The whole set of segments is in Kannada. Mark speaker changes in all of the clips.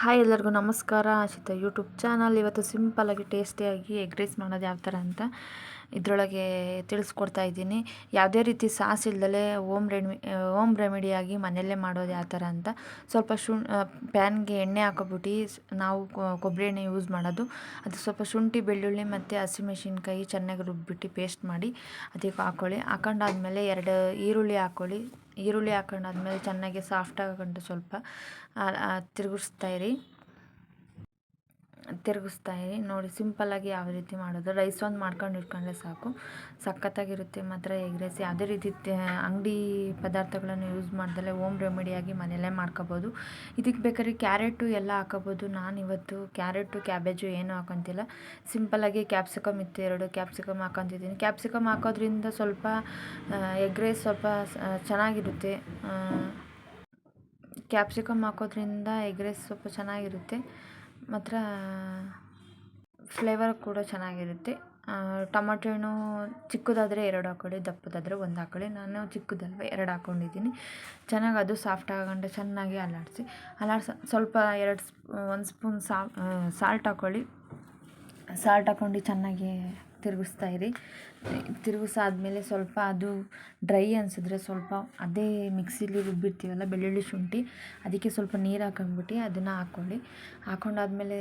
Speaker 1: ಹಾಯ್ ಎಲ್ಲರಿಗೂ ನಮಸ್ಕಾರ. Ashita YouTube channel. ಇವತ್ತು ಸಿಂಪಲ್ಲಾಗಿ ಟೇಸ್ಟಿಯಾಗಿ ಎಗ್ ರೈಸ್ ಮಾಡೋದು ಯಾವ ಥರ ಅಂತ ಇದರೊಳಗೆ ತಿಳಿಸ್ಕೊಡ್ತಾ ಇದ್ದೀನಿ. ಯಾವುದೇ ರೀತಿ ಸಾಸ್ ಇಲ್ದಲೆ ಓಮ್ ರೆಡ್ಮಿ ಓಮ್ ರೆಮಿಡಿಯಾಗಿ ಮನೆಯಲ್ಲೇ ಮಾಡೋದು ಯಾವ ಥರ ಅಂತ ಸ್ವಲ್ಪ ಶುಂ ಪ್ಯಾನ್ಗೆ ಎಣ್ಣೆ ಹಾಕೊಬಿಟ್ಟು ನಾವು ಕೊಬ್ಬರಿ ಎಣ್ಣೆ ಯೂಸ್ ಮಾಡೋದು. ಅದು ಸ್ವಲ್ಪ ಶುಂಠಿ, ಬೆಳ್ಳುಳ್ಳಿ ಮತ್ತು ಹಸಿಮೆಣ್ಸಿನ್ಕಾಯಿ ಚೆನ್ನಾಗಿ ರುಬ್ಬಿಟ್ಟು ಪೇಸ್ಟ್ ಮಾಡಿ ಅದಕ್ಕೆ ಹಾಕ್ಕೊಳ್ಳಿ ಹಾಕೊಂಡಾದ್ಮೇಲೆ ಎರಡು ಈರುಳ್ಳಿ ಹಾಕ್ಕೊಳ್ಳಿ ಈರುಳ್ಳಿ ಹಾಕೊಂಡಾದ್ಮೇಲೆ ಚೆನ್ನಾಗಿ ಸಾಫ್ಟ್ ಹಾಕೊಂಡು ಸ್ವಲ್ಪ ತಿರುಗಿಸ್ತಾ ಇರಿ. ತಿರುಗಿಸ್ತಾ ಇರಿ. ನೋಡಿ ಸಿಂಪಲ್ಲಾಗಿ ಯಾವ ರೀತಿ ಮಾಡೋದು ರೈಸ್ ಒಂದು ಮಾಡ್ಕೊಂಡು ಇಟ್ಕೊಂಡ್ರೆ ಸಾಕು. ಸಖತ್ತಾಗಿರುತ್ತೆ, ಮಾತ್ರ ಎಗ್ ರೈಸ್ ಯಾವುದೇ ರೀತಿ ಅಂಗಡಿ ಪದಾರ್ಥಗಳನ್ನು ಯೂಸ್ ಮಾಡ್ದಲೆ ಓಮ್ ರೆಮಿಡಿಯಾಗಿ ಮನೆಯಲ್ಲೇ ಮಾಡ್ಕೋಬೋದು. ಇದಕ್ಕೆ ಬೇಕಾದ್ರೆ ಕ್ಯಾರೆಟು ಎಲ್ಲ ಹಾಕೋಬೋದು. ನಾನು ಇವತ್ತು ಕ್ಯಾರೆಟು, ಕ್ಯಾಬೇಜು ಏನೂ ಹಾಕೊತಿಲ್ಲ. ಸಿಂಪಲ್ಲಾಗಿ ಕ್ಯಾಪ್ಸಿಕಮ್ ಇತ್ತು ಎರಡು. ಕ್ಯಾಪ್ಸಿಕಮ್ ಹಾಕೊತಿದ್ದೀನಿ. ಕ್ಯಾಪ್ಸಿಕಮ್ ಹಾಕೋದ್ರಿಂದ ಸ್ವಲ್ಪ ಎಗ್ ರೈಸ್ ಸ್ವಲ್ಪ ಚೆನ್ನಾಗಿರುತ್ತೆ. ಕ್ಯಾಪ್ಸಿಕಮ್ ಹಾಕೋದ್ರಿಂದ ಎಗ್ ರೈಸ್ ಸ್ವಲ್ಪ ಚೆನ್ನಾಗಿರುತ್ತೆ. ಮಾತ್ರ ಫ್ಲೇವರ್ ಕೂಡ ಚೆನ್ನಾಗಿರುತ್ತೆ. ಟೊಮಾಟೊ ಹಣ್ಣು ಚಿಕ್ಕದಾದರೆ ಎರಡು ಹಾಕೊಳ್ಳಿ, ದಪ್ಪದಾದರೆ ಒಂದು ಹಾಕೊಳ್ಳಿ. ನಾನು ಚಿಕ್ಕದಲ್ವ ಎರಡು ಹಾಕ್ಕೊಂಡಿದ್ದೀನಿ ಚೆನ್ನಾಗಿ ಅದು ಸಾಫ್ಟ್ ಆಗಂಡು ಚೆನ್ನಾಗಿ ಅಲ್ಲಾಡಿಸಿ. ಅಲ್ಲಾಡ್ಸಿ, ಸ್ವಲ್ಪ ಎರಡು ಸ್ಪ್ ಒಂದು ಸ್ಪೂನ್ ಸಾಲ್ಟ್ ಹಾಕ್ಕೊಳ್ಳಿ ಸಾಲ್ಟ್ ಹಾಕ್ಕೊಂಡು ಚೆನ್ನಾಗಿ ತಿರುಗಿಸ್ತಾ ಇರಿ. ತಿರುಗಿಸಾದ್ಮೇಲೆ ಸ್ವಲ್ಪ ಅದು ಡ್ರೈ ಅನಿಸಿದ್ರೆ ಸ್ವಲ್ಪ ಅದೇ ಮಿಕ್ಸಿಲಿ ರುಬ್ಬಿರ್ತೀವಲ್ಲ ಬೆಳ್ಳುಳ್ಳಿ ಶುಂಠಿ, ಅದಕ್ಕೆ ಸ್ವಲ್ಪ ನೀರು ಹಾಕೊಂಡ್ಬಿಟ್ಟು ಅದನ್ನು ಹಾಕ್ಕೊಳ್ಳಿ ಹಾಕ್ಕೊಂಡಾದ್ಮೇಲೆ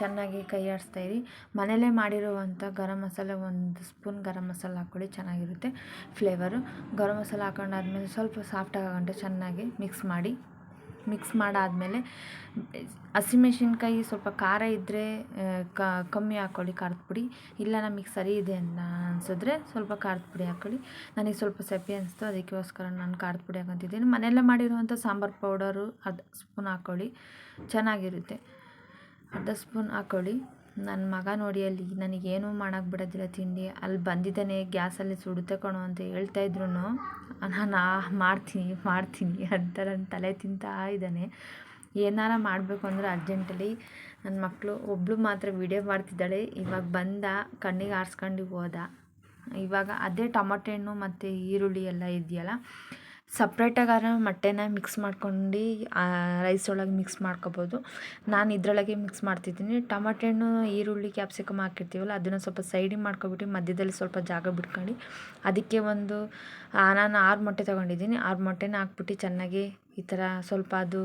Speaker 1: ಚೆನ್ನಾಗಿ ಕೈ ಆಡಿಸ್ತಾ ಇರಿ. ಮನೆಯಲ್ಲೇ ಮಾಡಿರುವಂಥ ಗರಂ ಮಸಾಲೆ ಒಂದು ಸ್ಪೂನ್ ಗರಂ ಮಸಾಲೆ ಹಾಕ್ಕೊಳ್ಳಿ, ಚೆನ್ನಾಗಿರುತ್ತೆ ಫ್ಲೇವರು ಗರಂ ಮಸಾಲೆ ಹಾಕೊಂಡಾದ್ಮೇಲೆ ಸ್ವಲ್ಪ ಸಾಫ್ಟಾಗಿ ಆಗಂಟೆ ಚೆನ್ನಾಗಿ ಮಿಕ್ಸ್ ಮಾಡಿ ಮಿಕ್ಸ್ ಮಾಡಾದಮೇಲೆ ಹಸಿಮೆಣ್ಸಿನ್ಕಾಯಿ ಸ್ವಲ್ಪ ಖಾರ ಇದ್ದರೆ ಕಮ್ಮಿ ಹಾಕ್ಕೊಳ್ಳಿ ಖಾರದ ಪುಡಿ. ಇಲ್ಲ ನಮಗೆ ಸರಿ ಇದೆ ಅಂತ ಅನಿಸಿದ್ರೆ ಸ್ವಲ್ಪ ಖಾರದ ಪುಡಿ ಹಾಕ್ಕೊಳ್ಳಿ ನನಗೆ ಸ್ವಲ್ಪ ಸಪ್ಪೆ ಅನಿಸ್ತು ಅದಕ್ಕೋಸ್ಕರ ನಾನು ಖಾರದ ಪುಡಿ ಹಾಕೊತಿದ್ದೀನಿ. ಮನೆಯಲ್ಲೇ ಮಾಡಿರುವಂಥ ಸಾಂಬಾರು ಪೌಡರು ಅರ್ಧ ಸ್ಪೂನ್ ಹಾಕ್ಕೊಳ್ಳಿ ಚೆನ್ನಾಗಿರುತ್ತೆ. ಅರ್ಧ ಸ್ಪೂನ್ ಹಾಕ್ಕೊಳ್ಳಿ ನನ್ನ ಮಗ ನೋಡಿ ಅಲ್ಲಿ ನನಗೇನೂ ಮಾಡೋಕ್ಕೆ ಬಿಡೋದಿಲ್ಲ ತಿಂಡಿ. ಅಲ್ಲಿ ಬಂದಿದ್ದಾನೆ, ಗ್ಯಾಸಲ್ಲಿ ಸುಡುತ್ತೆ ಕಣೋ ಅಂತ ಹೇಳ್ತಾ ಇದ್ರು ನಾನು ಮಾಡ್ತೀನಿ ಮಾಡ್ತೀನಿ ಅಂತ ನನ್ನ ತಲೆ ತಿಂತಾ ಇದ್ದಾನೆ. ಏನಾರ ಮಾಡಬೇಕು ಅಂದರೆ ಅರ್ಜೆಂಟಲ್ಲಿ ನನ್ನ ಮಕ್ಕಳು ಒಬ್ಬಳು ಮಾತ್ರ ವೀಡಿಯೋ ಮಾಡ್ತಿದ್ದಾಳೆ. ಇವಾಗ ಬಂದ, ಕಣ್ಣಿಗೆ ಆರಿಸ್ಕೊಂಡು ಹೋದ. ಇವಾಗ ಅದೇ ಟೊಮೊಟೆ ಹಣ್ಣು ಮತ್ತು ಈರುಳ್ಳಿ ಎಲ್ಲ ಇದೆಯಲ್ಲ ಸಪ್ರೇಟಾಗಾರ ಮೊಟ್ಟೆನ ಮಿಕ್ಸ್ ಮಾಡ್ಕೊಂಡು ರೈಸ್ ಒಳಗೆ ಮಿಕ್ಸ್ ಮಾಡ್ಕೊಬೋದು. ನಾನು ಇದರೊಳಗೆ ಮಿಕ್ಸ್ ಮಾಡ್ತಿದ್ದೀನಿ. ಟಮಾಟೆ ಹಣ್ಣು, ಈರುಳ್ಳಿ ಕ್ಯಾಪ್ಸಿಕಮ್ ಹಾಕಿರ್ತೀವಲ್ಲ, ಅದನ್ನು ಸ್ವಲ್ಪ ಸೈಡಿಗೆ ಮಾಡ್ಕೊಬಿಟ್ಟು, ಮಧ್ಯದಲ್ಲಿ ಸ್ವಲ್ಪ ಜಾಗ ಬಿಟ್ಕೊಂಡು, ಅದಕ್ಕೆ ಒಂದು ನಾನು ಆರು ಮೊಟ್ಟೆ ತೊಗೊಂಡಿದ್ದೀನಿ. ಆರು ಮೊಟ್ಟೆನ ಹಾಕ್ಬಿಟ್ಟು ಚೆನ್ನಾಗಿ ಈ ಥರ ಸ್ವಲ್ಪ ಅದು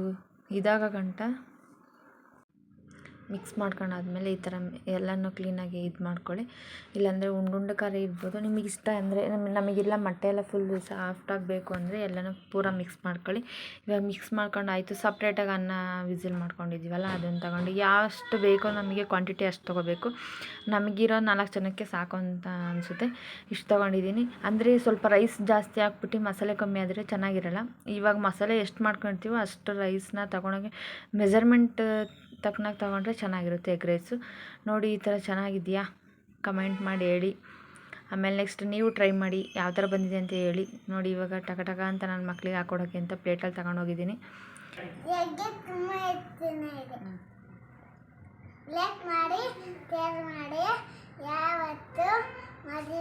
Speaker 1: ಇದಾಗ ಗಂಟ ಮಿಕ್ಸ್ ಮಾಡ್ಕೊಂಡಾದ್ಮೇಲೆ ಈ ಥರ ಎಲ್ಲನೂ ಕ್ಲೀನಾಗಿ ಇದು ಮಾಡ್ಕೊಳ್ಳಿ. ಇಲ್ಲಾಂದರೆ ಉಂಡುಂಡು ಖಾರ ಇರ್ಬೋದು. ನಿಮಗೆ ಇಷ್ಟ ಅಂದರೆ ನಮಗೆ ನಮಗೆಲ್ಲ ಮೊಟ್ಟೆ ಎಲ್ಲ ಫುಲ್ ಸಾಫ್ಟಾಗಿ ಬೇಕು ಅಂದರೆ ಎಲ್ಲನೂ ಪೂರ ಮಿಕ್ಸ್ ಮಾಡ್ಕೊಳ್ಳಿ. ಇವಾಗ ಮಿಕ್ಸ್ ಮಾಡ್ಕೊಂಡು ಆಯಿತು, ಸಪ್ರೇಟಾಗಿ ಅನ್ನ ವಿಸಿಲ್ ಮಾಡ್ಕೊಂಡಿದ್ದೀವಲ್ಲ, ಅದನ್ನು ತಗೊಂಡು ಯಾವಷ್ಟು ಬೇಕೋ ನಮಗೆ ಕ್ವಾಂಟಿಟಿ ಅಷ್ಟು ತೊಗೋಬೇಕು. ನಮಗಿರೋ ನಾಲ್ಕು ಜನಕ್ಕೆ ಸಾಕು ಅಂತ ಅನಿಸುತ್ತೆ. ಇಷ್ಟು ತೊಗೊಂಡಿದ್ದೀನಿ. ಅಂದರೆ ಸ್ವಲ್ಪ ರೈಸ್ ಜಾಸ್ತಿ ಹಾಕ್ಬಿಟ್ಟು ಮಸಾಲೆ ಕಮ್ಮಿ ಆದರೆ ಚೆನ್ನಾಗಿರಲ್ಲ. ಇವಾಗ ಮಸಾಲೆ ಎಷ್ಟು ಮಾಡ್ಕೊಳ್ತೀವೋ ಅಷ್ಟು ರೈಸ್ನ ತಗೊಂಡೋಗಿ ಮೆಜರ್ಮೆಂಟ್ ತಕ್ಕನಾಗಿ ತೊಗೊಂಡ್ರೆ ಚೆನ್ನಾಗಿರುತ್ತೆ ಎಗ್ ರೈಸು ನೋಡಿ, ಈ ಥರ ಚೆನ್ನಾಗಿದೆಯಾ? ಕಮೆಂಟ್ ಮಾಡಿ ಹೇಳಿ. ಆಮೇಲೆ ನೆಕ್ಸ್ಟ್ ನೀವು ಟ್ರೈ ಮಾಡಿ ಯಾವ ಥರ ಬಂದಿದೆ ಅಂತ ಹೇಳಿ. ನೋಡಿ, ಇವಾಗ ಟಕ ಟಕ ಅಂತ ನನ್ನ ಮಕ್ಕಳಿಗೆ ಹಾಕೊಡೋಕ್ಕೆ ಅಂತ ಪ್ಲೇಟಲ್ಲಿ ತಗೊಂಡೋಗಿದ್ದೀನಿ. ಮಾಡಿ